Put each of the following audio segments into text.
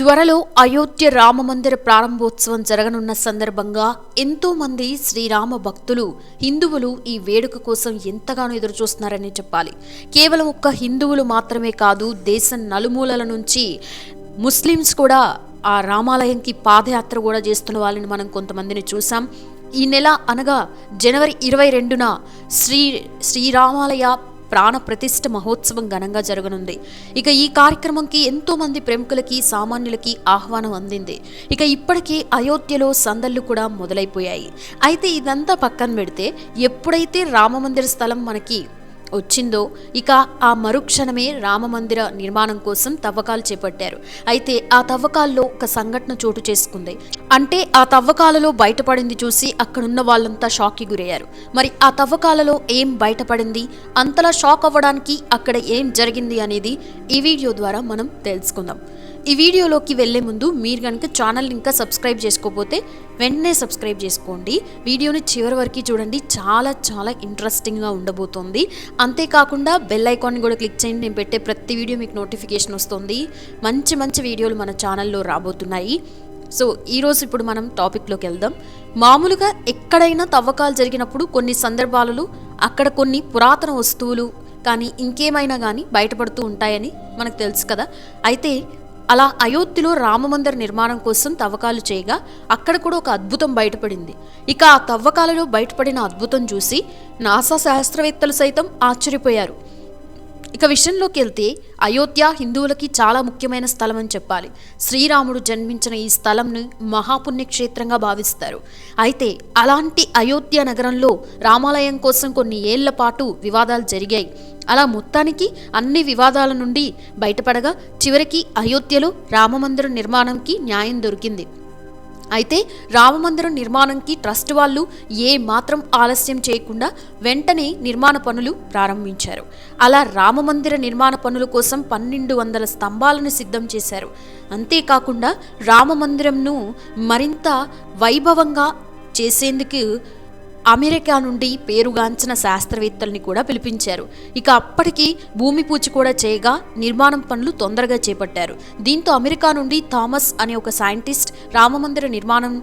త్వరలో అయోధ్య రామమందిర ప్రారంభోత్సవం జరగనున్న సందర్భంగా ఎంతో మంది శ్రీరామ భక్తులు హిందువులు ఈ వేడుక కోసం ఎంతగానో ఎదురు చూస్తున్నారని చెప్పాలి. కేవలం ఒక్క హిందువులు మాత్రమే కాదు దేశం నలుమూలల నుంచి ముస్లిమ్స్ కూడా ఆ రామాలయంకి పాదయాత్ర కూడా చేస్తున్న వాళ్ళని మనం కొంతమందిని చూసాం ఈ నెల అనగా జనవరి ఇరవై రెండున శ్రీ శ్రీరామాలయ ప్రాణ ప్రతిష్ట మహోత్సవం ఘనంగా జరగనుంది. ఇక ఈ కార్యక్రమంకి ఎంతో మంది ప్రముఖులకి సామాన్యులకి ఆహ్వానం అందింది. ఇక ఇప్పటికే అయోధ్యలో సందళ్ళు కూడా మొదలైపోయాయి. అయితే ఇదంతా పక్కన పెడితే ఎప్పుడైతే రామమందిర స్థలం మనకి వచ్చిందో ఇక ఆ మరుక్షణమే రామమందిర నిర్మాణం కోసం తవ్వకాలు చేపట్టారు. అయితే ఆ తవ్వకాల్లో ఒక సంఘటన చోటు చేసుకుంది. అంటే ఆ తవ్వకాలలో బయటపడింది చూసి అక్కడున్న వాళ్ళంతా షాక్కి గురయ్యారు. మరి ఆ తవ్వకాలలో ఏం బయటపడింది? అంతలా షాక్ అవ్వడానికి అక్కడ ఏం జరిగింది అనేది ఈ వీడియో ద్వారా మనం తెలుసుకుందాం. ఈ వీడియోలోకి వెళ్ళే ముందు మీరు కనుక ఛానల్ ఇంకా సబ్స్క్రైబ్ చేసుకోకపోతే వెంటనే సబ్స్క్రైబ్ చేసుకోండి. వీడియోని చివరి వరకు చూడండి. చాలా చాలా ఇంట్రెస్టింగ్గా ఉండబోతోంది. అంతేకాకుండా బెల్ ఐకాన్ కూడా క్లిక్ చేయండి. నేను పెట్టే ప్రతి వీడియో మీకు నోటిఫికేషన్ వస్తుంది. మంచి మంచి వీడియోలు మన ఛానల్లో రాబోతున్నాయి. సో ఈరోజు ఇప్పుడు మనం టాపిక్లోకి వెళ్దాం. మామూలుగా ఎక్కడైనా తవ్వకాలు జరిగినప్పుడు కొన్ని సందర్భాలలో అక్కడ కొన్ని పురాతన వస్తువులు కానీ ఇంకేమైనా కానీ బయటపడుతూ ఉంటాయని మనకు తెలుసు కదా. అయితే అలా అయోధ్యలో రామమందిర నిర్మాణం కోసం తవ్వకాలు చేయగా అక్కడ కూడా ఒక అద్భుతం బయటపడింది. ఇక ఆ తవ్వకాలలో బయటపడిన అద్భుతం చూసి నాసా శాస్త్రవేత్తలు సైతం ఆశ్చర్యపోయారు. ఇక విషయంలోకి వెళ్తే అయోధ్య హిందువులకి చాలా ముఖ్యమైన స్థలం అని చెప్పాలి. శ్రీరాముడు జన్మించిన ఈ స్థలంను మహాపుణ్యక్షేత్రంగా భావిస్తారు. అయితే అలాంటి అయోధ్య నగరంలో రామాలయం కోసం కొన్ని ఏళ్ళ పాటు వివాదాలు జరిగాయి. అలా మొత్తానికి అన్ని వివాదాల నుండి బయటపడగా చివరికి అయోధ్యలో రామమందిర నిర్మాణంకి న్యాయం దొరికింది. అయితే రామమందిరం నిర్మాణంకి ట్రస్ట్ వాళ్ళు ఏ మాత్రం ఆలస్యం చేయకుండా వెంటనే నిర్మాణ పనులు ప్రారంభించారు. అలా రామమందిర నిర్మాణ పనుల కోసం పన్నెండు వందల స్తంభాలను సిద్ధం చేశారు. అంతేకాకుండా రామమందిరంను మరింత వైభవంగా చేసేందుకు అమెరికా నుండి పేరుగాంచిన శాస్త్రవేత్తల్ని కూడా పిలిపించారు. ఇక అప్పటికి భూమి పూజ కూడా చేయగా నిర్మాణం పనులు తొందరగా చేపట్టారు. దీంతో అమెరికా నుండి థామస్ అనే ఒక సైంటిస్ట్ రామమందిర నిర్మాణం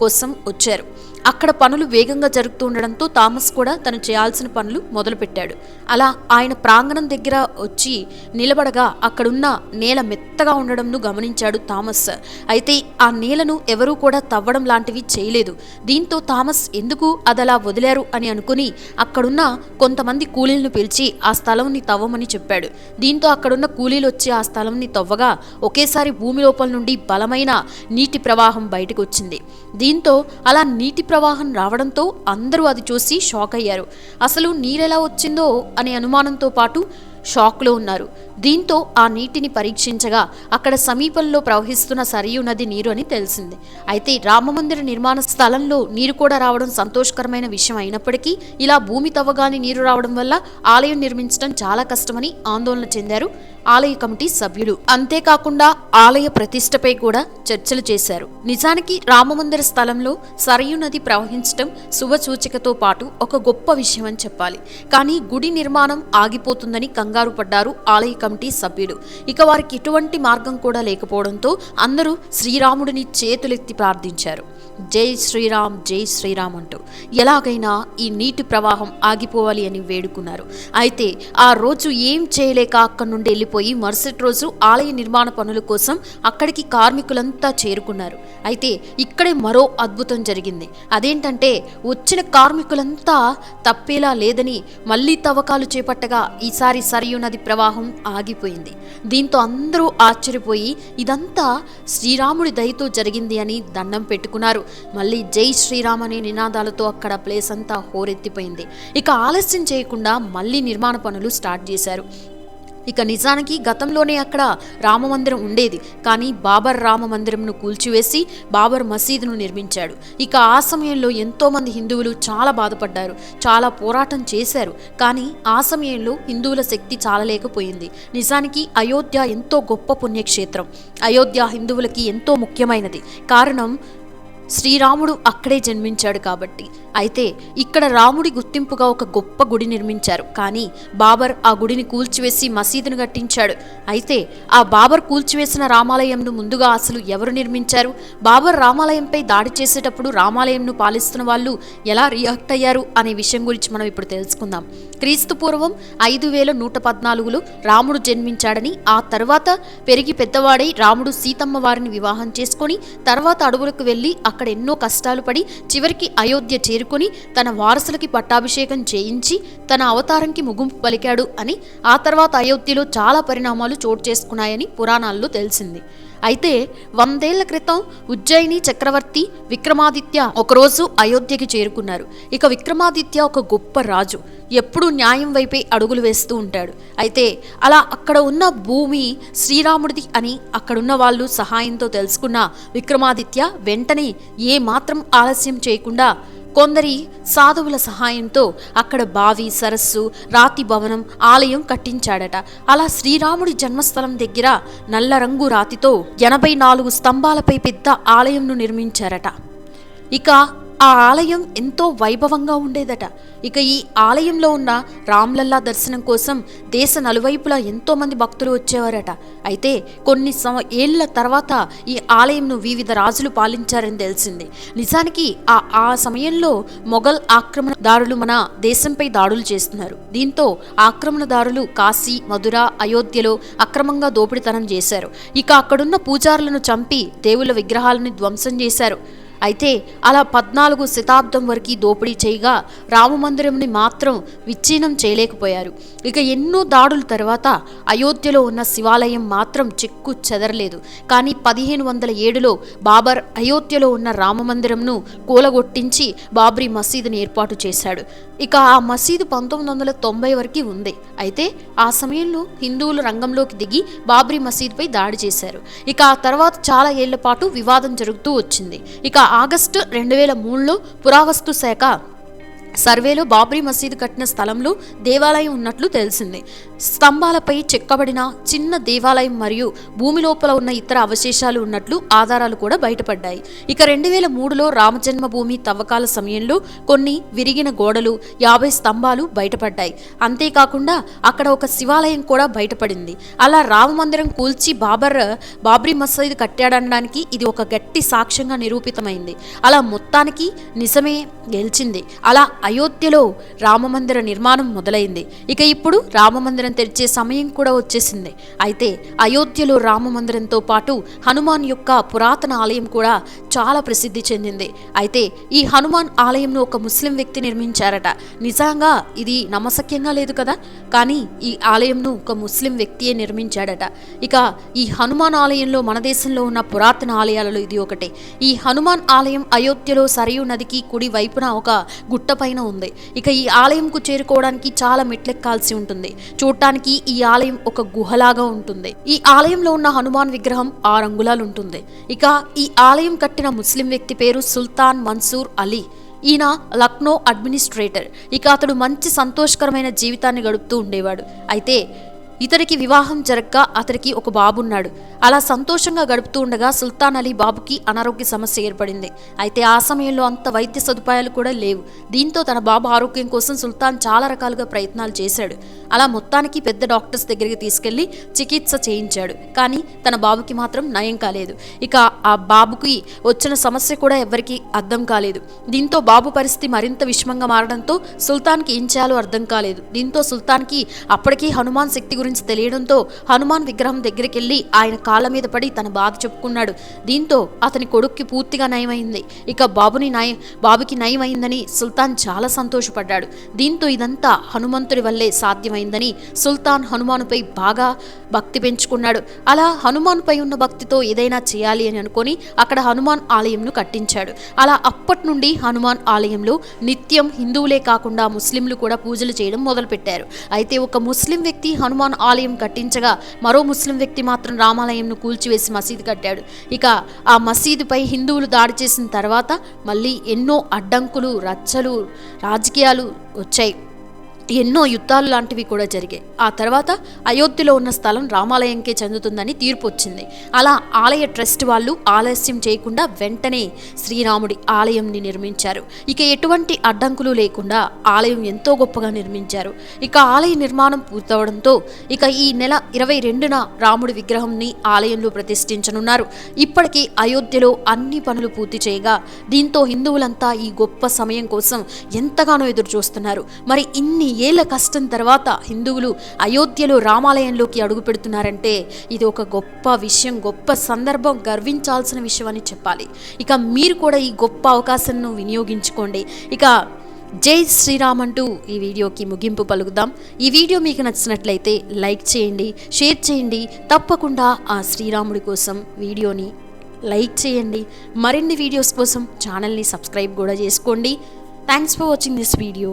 కోసం వచ్చారు. అక్కడ పనులు వేగంగా జరుగుతూ ఉండడంతో థామస్ కూడా తను చేయాల్సిన పనులు మొదలుపెట్టాడు. అలా ఆయన ప్రాంగణం దగ్గర వచ్చి నిలబడగా అక్కడున్న నేల మెత్తగా ఉండడంను గమనించాడు థామస్. అయితే ఆ నేలను ఎవరూ కూడా తవ్వడం లాంటివి చేయలేదు. దీంతో థామస్ ఎందుకు అదలా వదిలారు అని అనుకుని అక్కడున్న కొంతమంది కూలీలను పిలిచి ఆ స్థలంని తవ్వమని చెప్పాడు. దీంతో అక్కడున్న కూలీలు వచ్చి ఆ స్థలంని తవ్వగా ఒకేసారి భూమి లోపల నుండి బలమైన నీటి ప్రవాహం బయటకు వచ్చింది. దీంతో అలా నీటి ప్రవాహం రావడంతో అందరూ అది చూసి షాక్ అయ్యారు అసలు నీరెలా వచ్చిందో అనే అనుమానంతో పాటు షాక్లో ఉన్నారు. దీంతో ఆ నీటిని పరీక్షించగా అక్కడ సమీపంలో ప్రవహిస్తున్న సరియు నది నీరు అని తెలిసింది. అయితే రామమందిర నిర్మాణ స్థలంలో నీరు కూడా రావడం సంతోషకరమైన విషయం అయినప్పటికీ ఇలా భూమి తవ్వగానే నీరు రావడం వల్ల ఆలయం నిర్మించడం చాలా కష్టమని ఆందోళన చెందారు ఆలయ కమిటీ సభ్యులు. అంతేకాకుండా ఆలయ ప్రతిష్టపై కూడా చర్చలు చేశారు. నిజానికి రామమందిర స్థలంలో సరయు నది ప్రవహించడం శుభసూచికతో పాటు ఒక గొప్ప విషయం అని చెప్పాలి. కానీ గుడి నిర్మాణం ఆగిపోతుందని కంగారు పడ్డారు ఆలయ కమిటీ సభ్యులు. ఇక వారికి ఎటువంటి మార్గం కూడా లేకపోవడంతో అందరూ శ్రీరాముడిని చేతులెత్తి ప్రార్థించారు. జై శ్రీరామ్ జై శ్రీరామ్ అంటూ. ఎలాగైనా ఈ నీటి ప్రవాహం ఆగిపోవాలి అని వేడుకున్నారు. అయితే ఆ రోజు ఏం చేయలేక అక్కడి నుండి వెళ్ళిపోయి మరుసటి రోజు ఆలయ నిర్మాణ పనుల కోసం అక్కడికి కార్మికులంతా చేరుకున్నారు. అయితే ఇక్కడే మరో అద్భుతం జరిగింది. అదేంటంటే వచ్చిన కార్మికులంతా తప్పేలా లేదని మళ్ళీ తవ్వకాలు చేపట్టగా ఈసారి సరియు నది ప్రవాహం ఆగిపోయింది. దీంతో అందరూ ఆశ్చర్యపోయి ఇదంతా శ్రీరాముడి దయతో జరిగింది అని దండం పెట్టుకున్నారు. మళ్ళీ జై శ్రీరామ్ అనే నినాదాలతో అక్కడ ప్లేస్ అంతా హోరెత్తిపోయింది. ఇక ఆలస్యం చేయకుండా మళ్ళీ నిర్మాణ పనులు స్టార్ట్ చేశారు. ఇక నిజానికి గతంలోనే అక్కడ రామమందిరం ఉండేది. కానీ బాబర్ రామ మందిరంను కూల్చివేసి బాబర్ మసీదును నిర్మించాడు. ఇక ఆ సమయంలో ఎంతోమంది హిందువులు చాలా బాధపడ్డారు. చాలా పోరాటం చేశారు. కానీ ఆ సమయంలో హిందువుల శక్తి చాలలేకపోయింది. నిజానికి అయోధ్య ఎంతో గొప్ప పుణ్యక్షేత్రం. అయోధ్య హిందువులకి ఎంతో ముఖ్యమైనది. కారణం శ్రీరాముడు అక్కడే జన్మించాడు కాబట్టి. అయితే ఇక్కడ రాముడి గుర్తింపుగా ఒక గొప్ప గుడి నిర్మించారు. కానీ బాబర్ ఆ గుడిని కూల్చివేసి మసీదును కట్టించాడు. అయితే ఆ బాబర్ కూల్చివేసిన రామాలయంను ముందుగా అసలు ఎవరు నిర్మించారు? బాబర్ రామాలయంపై దాడి చేసేటప్పుడు రామాలయంను పాలిస్తున్న వాళ్ళు ఎలా రియాక్ట్ అయ్యారు అనే విషయం గురించి మనం ఇప్పుడు తెలుసుకుందాం. క్రీస్తు పూర్వం ఐదు వేల నూట పద్నాలుగులో రాముడు జన్మించాడని ఆ తర్వాత పెరిగి పెద్దవాడై రాముడు సీతమ్మ వారిని వివాహం చేసుకొని తర్వాత అడవులకు వెళ్ళి అక్కడ ఎన్నో కష్టాలు పడి చివరికి అయోధ్య చేరుకొని తన వారసులకి పట్టాభిషేకం చేయించి తన అవతారంకి ముగింపు పలికాడు అని ఆ తర్వాత అయోధ్యలో చాలా పరిణామాలు చోటు చేసుకున్నాయని పురాణాల్లో తెలిసింది. అయితే వందేళ్ళ క్రితం ఉజ్జయిని చక్రవర్తి విక్రమాదిత్య ఒకరోజు అయోధ్యకి చేరుకున్నారు. ఇక విక్రమాదిత్య ఒక గొప్ప రాజు. ఎప్పుడూ న్యాయం వైపే అడుగులు వేస్తూ ఉంటాడు. అయితే అలా అక్కడ ఉన్న భూమి శ్రీరాముడిది అని అక్కడున్న వాళ్ళు సహాయంతో తెలుసుకున్న విక్రమాదిత్య వెంటనే ఏ మాత్రం ఆలస్యం చేయకుండా కొందరి సాధువుల సహాయంతో అక్కడ బావి సరస్సు రాతి భవనం ఆలయం కట్టించాడట. అలా శ్రీరాముడి జన్మస్థలం దగ్గర నల్ల రంగు రాతితో ఎనభై నాలుగు స్తంభాలపై పెద్ద ఆలయంను నిర్మించారట. ఇక ఆ ఆలయం ఎంతో వైభవంగా ఉండేదట. ఇక ఈ ఆలయంలో ఉన్న రామ్లల్లా దర్శనం కోసం దేశ నలువైపులా ఎంతో మంది భక్తులు వచ్చేవారట. అయితే కొన్ని సంవ ఏళ్ళ తర్వాత ఈ ఆలయంను వివిధ రాజులు పాలించారని తెలిసింది. నిజానికి ఆ ఆ సమయంలో మొఘల్ ఆక్రమణదారులు మన దేశంపై దాడులు చేస్తున్నారు. దీంతో ఆక్రమణదారులు కాశీ మధుర అయోధ్యలో అక్రమంగా దోపిడితనం చేశారు. ఇక అక్కడున్న పూజారులను చంపి దేవుళ్ళ విగ్రహాలను ధ్వంసం చేశారు. అయితే అలా పద్నాలుగు శతాబ్దం వరకు దోపిడీ చేయగా రామమందిరంని మాత్రం విచ్ఛిన్నం చేయలేకపోయారు. ఇక ఎన్నో దాడుల తర్వాత అయోధ్యలో ఉన్న శివాలయం మాత్రం చిక్కు చెదరలేదు. కానీ పదిహేను వందల ఏడులో బాబర్ అయోధ్యలో ఉన్న రామమందిరంను కూలగొట్టించి బాబ్రీ మసీదుని ఏర్పాటు చేశాడు. ఇక ఆ మసీదు పంతొమ్మిది వందల తొంభై వరకు ఉంది. అయితే ఆ సమయంలో హిందువులు రంగంలోకి దిగి బాబ్రీ మసీదుపై దాడి చేశారు. ఇక ఆ తర్వాత చాలా ఏళ్ళ పాటు వివాదం జరుగుతూ వచ్చింది. ఇక ఆగస్టు రెండు వేల మూడులో పురావస్తు శాఖ సర్వేలో బాబ్రీ మసీదు కట్టిన స్థలంలో దేవాలయం ఉన్నట్లు తెలిసింది. స్తంభాలపై చెక్కబడిన చిన్న దేవాలయం మరియు భూమి లోపల ఉన్న ఇతర అవశేషాలు ఉన్నట్లు ఆధారాలు కూడా బయటపడ్డాయి. ఇక రెండు వేల మూడులో రామజన్మభూమి తవ్వకాల సమయంలో కొన్ని విరిగిన గోడలు యాభై స్తంభాలు బయటపడ్డాయి. అంతేకాకుండా అక్కడ ఒక శివాలయం కూడా బయటపడింది. అలా రామ మందిరం కూల్చి బాబర్ బాబ్రీ మసీద్ కట్టాడనడానికి ఇది ఒక గట్టి సాక్ష్యంగా నిరూపితమైంది. అలా మొత్తానికి నిజమే గెలిచింది. అలా అయోధ్యలో రామమందిర నిర్మాణం మొదలైంది. ఇక ఇప్పుడు రామమందిరం తెరిచే సమయం కూడా వచ్చేసింది. అయితే అయోధ్యలో రామమందిరంతో పాటు హనుమాన్ యొక్క పురాతన ఆలయం కూడా చాలా ప్రసిద్ధి చెందింది. అయితే ఈ హనుమాన్ ఆలయంను ఒక ముస్లిం వ్యక్తి నిర్మించారట. నిజంగా ఇది నమ్మశక్యంగా లేదు కదా? కానీ ఈ ఆలయంను ఒక ముస్లిం వ్యక్తియే నిర్మించాడట. ఇక ఈ హనుమాన్ ఆలయంలో మన దేశంలో ఉన్న పురాతన ఆలయాలలో ఇది ఒకటే. ఈ హనుమాన్ ఆలయం అయోధ్యలో సరయు నదికి కుడి వైపున ఒక గుట్ట పైన ఉంది. ఇక ఈ ఆలయంకు చేరుకోవడానికి చాలా మెట్లెక్కాల్సి ఉంటుంది. చూడటానికి ఈ ఆలయం ఒక గుహలాగా ఉంటుంది. ఈ ఆలయంలో ఉన్న హనుమాన్ విగ్రహం ఆరు అంగుళాలు ఉంటుంది ఇక ఈ ఆలయం కట్టిన ముస్లిం వ్యక్తి పేరు సుల్తాన్ మన్సూర్ అలీ. ఈయన లక్నో అడ్మినిస్ట్రేటర్. ఇక అతడు మంచి సంతోషకరమైన జీవితాన్ని గడుపుతూ ఉండేవాడు. అయితే ఇతడికి వివాహం జరగక అతడికి ఒక బాబున్నాడు. అలా సంతోషంగా గడుపుతూ ఉండగా సుల్తాన్ అలీ బాబుకి అనారోగ్య సమస్య ఏర్పడింది. అయితే ఆ సమయంలో అంత వైద్య సదుపాయాలు కూడా లేవు. దీంతో తన బాబు ఆరోగ్యం కోసం సుల్తాన్ చాలా రకాలుగా ప్రయత్నాలు చేశాడు. అలా మొత్తానికి పెద్ద డాక్టర్స్ దగ్గరికి తీసుకెళ్ళి చికిత్స చేయించాడు. కానీ తన బాబుకి మాత్రం నయం కాలేదు. ఇక ఆ బాబుకి వచ్చిన సమస్య కూడా ఎవరికీ అర్థం కాలేదు. దీంతో బాబు పరిస్థితి మరింత విషమంగా మారడంతో సుల్తాన్కి ఏం చేయాలో అర్థం కాలేదు. దీంతో సుల్తాన్కి అప్పటికీ హనుమాన్ శక్తి గురించి తెలియడంతో హనుమాన్ విగ్రహం దగ్గరికి వెళ్ళి ఆయన కాళ్ళ మీద పడి తన బాధ చెప్పుకున్నాడు. దీంతో అతని కొడుక్కి పూర్తిగా నయమైంది. ఇక బాబుని నయం బాబుకి నయమైందని సుల్తాన్ చాలా సంతోషపడ్డాడు. దీంతో ఇదంతా హనుమంతుడి వల్లే సాధ్యమైందని సుల్తాన్ హనుమానుపై బాగా భక్తి పెంచుకున్నాడు. అలా హనుమాన్పై ఉన్న భక్తితో ఏదైనా చేయాలి అని అనుకొని అక్కడ హనుమాన్ ఆలయంను కట్టించాడు. అలా అప్పటి నుండి హనుమాన్ ఆలయంలో నిత్యం హిందువులే కాకుండా ముస్లింలు కూడా పూజలు చేయడం మొదలుపెట్టారు. అయితే ఒక ముస్లిం వ్యక్తి హనుమాన్ ఆలయం కట్టించగా మరో ముస్లిం వ్యక్తి మాత్రం రామాలయంను కూల్చివేసి మసీదు కట్టాడు. ఇక ఆ మసీదుపై హిందువులు దాడి చేసిన తర్వాత మళ్ళీ ఎన్నో అడ్డంకులు రచ్చలు రాజకీయాలు వచ్చాయి. ఎన్నో యుద్ధాలు లాంటివి కూడా జరిగాయి. ఆ తర్వాత అయోధ్యలో ఉన్న స్థలం రామాలయంకే చెందుతుందని తీర్పు వచ్చింది. అలా ఆలయ ట్రస్ట్ వాళ్ళు ఆలస్యం చేయకుండా వెంటనే శ్రీరాముడి ఆలయంని నిర్మించారు. ఇక ఎటువంటి అడ్డంకులు లేకుండా ఆలయం ఎంతో గొప్పగా నిర్మించారు. ఇక ఆలయ నిర్మాణం పూర్తవడంతో ఇక ఈ నెల ఇరవై రెండున రాముడి విగ్రహంని ఆలయంలో ప్రతిష్ఠించనున్నారు. ఇప్పటికీ అయోధ్యలో అన్ని పనులు పూర్తి చేయగా దీంతో హిందువులంతా ఈ గొప్ప సమయం కోసం ఎంతగానో ఎదురు చూస్తున్నారు మరి ఇన్ని ఏళ్ళ కష్టం తర్వాత హిందువులు అయోధ్యలో రామాలయంలోకి అడుగు పెడుతున్నారంటే ఇది ఒక గొప్ప విషయం గొప్ప సందర్భం గర్వించాల్సిన విషయం అని చెప్పాలి. ఇక మీరు కూడా ఈ గొప్ప అవకాశంను వినియోగించుకోండి. ఇక జై శ్రీరామ్ అంటూ ఈ వీడియోకి ముగింపు పలుకుదాం. ఈ వీడియో మీకు నచ్చినట్లయితే లైక్ చేయండి షేర్ చేయండి. తప్పకుండా ఆ శ్రీరాముడి కోసం వీడియోని లైక్ చేయండి. మరిన్ని వీడియోస్ కోసం ఛానల్ని సబ్స్క్రైబ్ కూడా చేసుకోండి. Thanks for watching this video